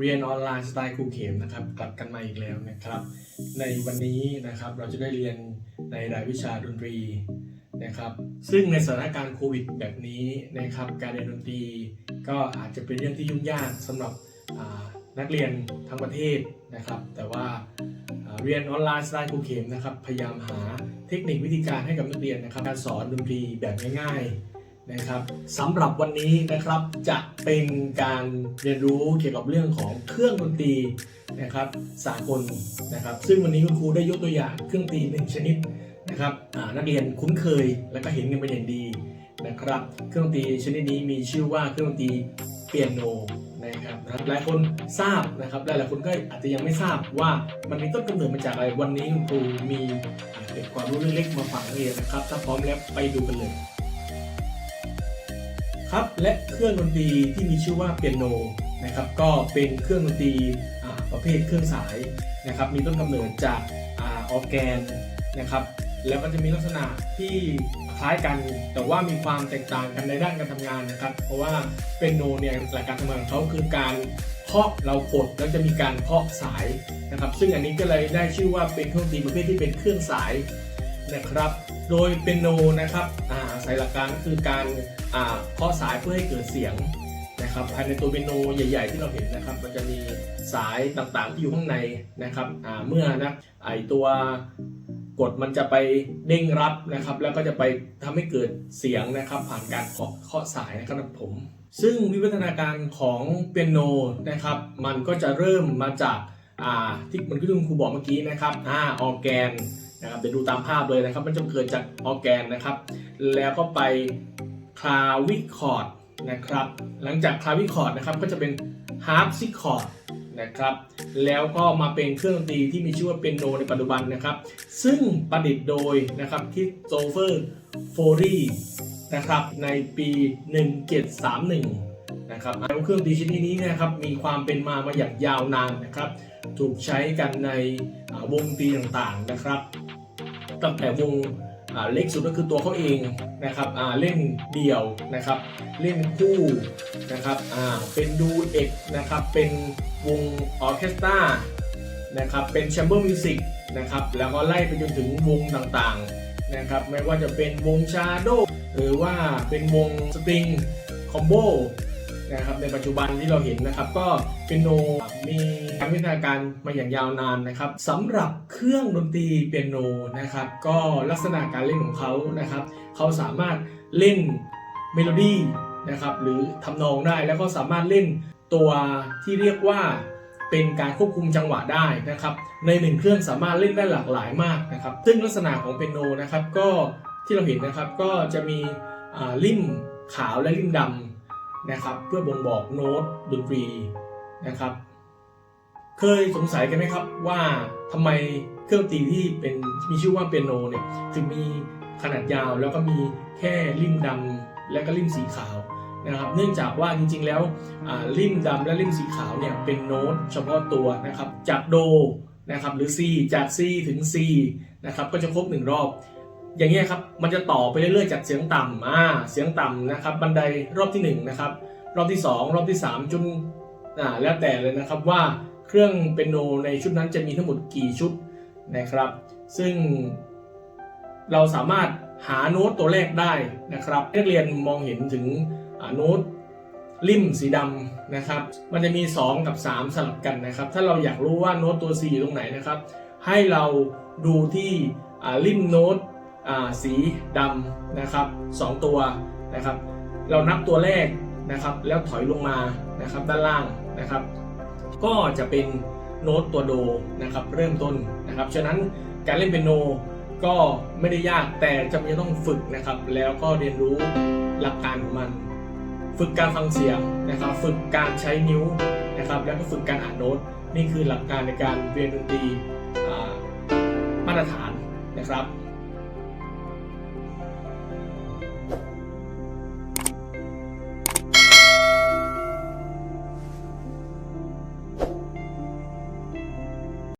เรียนออนไลน์สไตล์ครูเข็มนะครับกลับกันมาอีกแล้วนะครับ ในวันนี้นะครับเราจะได้เรียนในรายวิชาดนตรีนะครับ ซึ่งในสถานการณ์โควิดแบบนี้นะครับการเรียนดนตรีก็อาจจะเป็นเรื่องที่ยุ่งยากสำหรับนักเรียนทั้งประเทศนะครับ แต่ว่าอ่าเรียนออนไลน์สไตล์ครูเข็มนะครับพยายามหาเทคนิควิธีการให้กับนักเรียนนะครับการสอนดนตรีแบบง่ายๆ นะครับสำหรับวันนี้นะครับจะเป็นการเรียนรู้เกี่ยวกับเรื่องของเครื่องดนตรีนะครับสากลนะครับ ซึ่งวันนี้คุณครูได้ยกตัวอย่างเครื่องดนตรีหนึ่งชนิดนะครับนักเรียนคุ้นเคยและก็เห็นกันเป็นอย่างดีนะครับ เครื่องดนตรีชนิดนี้มีชื่อว่าเครื่องดนตรีเปียโนนะครับหลายคนทราบนะครับและหลายคนก็อาจจะยังไม่ทราบว่ามันมีต้นกำเนิดมาจากอะไรวันนี้คุณครูมีเกร็ดความรู้เล็กๆมาฝากนักเรียนนะครับ ถ้าพร้อมแล้วไปดูกันเลย ครับและเครื่องดนตรีที่มีชื่อว่าเปียโนนะครับก็เป็นเครื่องดนตรีประเภทเครื่องสายนะครับมีต้นกำเนิดจากออร์แกนนะครับแล้วก็จะมีลักษณะที่คล้ายกันแต่ว่ามีความแตกต่างกันในด้านการทำงานนะครับ เพราะว่าเปียโนเนี่ยหลักการทำงานของเขาคือการเคาะเรากดแล้วจะมีการเคาะสายนะครับ ซึ่งอันนี้ก็เลยได้ชื่อว่าเป็นเครื่องดนตรีประเภทที่เป็นเครื่องสายนะครับ โดยเปียโนนะครับอ่า อาศัยหลักการก็คือการอ่าเคาะสายเพื่อให้เกิดเสียงนะครับภายในตัวเปียโนใหญ่ ๆ ที่เราเห็นนะครับ มันจะมีสายต่างๆที่อยู่ข้างในนะครับเมื่อนะไอตัวกดมันจะไปเด้งรับนะครับ แล้วก็จะไปทำให้เกิดเสียงนะครับ ผ่านการเคาะเคาะสายนะครับผม ซึ่งวิวัฒนาการของเปียโนนะครับ มันก็จะเริ่มมาจากที่มันที่คุณครูบอกเมื่อกี้นะครับอ่าออร์แกน นะครับเดี๋ยวดูตามภาพเลยนะครับ มันจะเกิดจากออแกนนะครับ แล้วก็ไปคลาวิคอร์ดนะครับ หลังจากคลาวิคอร์ดนะครับก็จะเป็นฮาร์ปซิคอร์ดนะครับ แล้วก็มาเป็นเครื่องดนตรีที่มีชื่อว่าเปียโนในปัจจุบันนะครับ ซึ่งประดิษฐ์โดยนะครับคิดโซเฟอร์โฟรีนะครับในปี 1731 นะครับเครื่องดนตรีชนิดนี้นะครับมีความเป็นมามาอย่างยาวนานนะครับ ถูกใช้กันในวงดนตรีต่างๆนะครับ ตั้งแต่วงเล็กสุดก็คือตัวเขาเองนะครับเล่นเดี่ยวนะครับเล่นคู่นะครับเป็นดูเอกนะครับเป็นวงออเคสตรานะครับเป็นแชมเบอร์มิวสิกนะครับแล้วก็ไล่ไปจนถึงวงต่างๆนะครับไม่ว่าจะเป็นวงชาโดหรือว่าเป็นวงสตริงคอมโบ นะครับในปัจจุบันที่เราเห็นนะครับก็เป็นโนมีการวิวัฒนาการมาอย่างยาวนานนะครับสำหรับเครื่องดนตรีเปียโนนะครับก็ลักษณะการเล่นของเขานะครับเขาสามารถเล่นเมโลดี้นะครับหรือทำนองได้แล้วก็สามารถเล่นตัวที่เรียกว่าเป็นการควบคุมจังหวะได้นะครับในหนึ่งเครื่องสามารถเล่นได้หลากหลายมากนะครับซึ่งลักษณะของเปียโนนะครับก็ที่เราเห็นนะครับก็จะมีอ่าลิ่มขาวและลิมดำ นะครับเพื่อบ่งบอกโน้ตดนตรีนะครับ เคยสงสัยกันไหมครับว่าทำไมเครื่องตีที่เป็นมีชื่อว่าเปียโนเนี่ยถึงมีขนาดยาวแล้วก็มีแค่ริมดำและก็ริมสีขาวนะครับ เนื่องจากว่าจริงๆแล้วริมดำและริมสีขาวเนี่ยเป็นโน้ตเฉพาะตัวนะครับจากโดนะครับหรือ C จาก C ถึง C นะครับก็จะครบหนึ่งรอบ อย่างเงี้ยครับมันจะต่อไปเรื่อยๆจากเสียงต่ำอ่าเสียงต่ำนะครับบันไดรอบที่1นะครับรอบที่ 2 รอบที่ 3จนอ่าแล้วแต่เลยนะครับว่าเครื่องเป็นโนในชุดนั้นจะมีทั้งหมดกี่ชุดนะครับ ซึ่งเราสามารถหาโน้ตตัวแรกได้นะครับนักเรียนมองเห็นถึงโน้ตริมสีดำนะครับ มันจะมี 2 กับ 3 สลับกันนะครับ ถ้าเราอยากรู้ว่าโน้ตตัว C อยู่ตรงไหนนะครับ ให้เราดูที่ริมโน้ต สีดำนะครับสองตัวนะครับเรานับตัวแรกนะครับแล้วถอยลงมานะครับด้านล่างนะครับ ก็จะเป็นโน้ตตัวโดนะครับเริ่มต้นนะครับฉะนั้นการเล่นเปียโนก็ไม่ได้ยากแต่จำเป็นต้องฝึกนะครับแล้วก็เรียนรู้หลักการของมัน ฝึกการฟังเสียงนะครับฝึกการใช้นิ้วนะครับแล้วก็ฝึกการอ่านโน้ตนี่คือหลักการในการเรียนดนตรีมาตรฐานนะครับ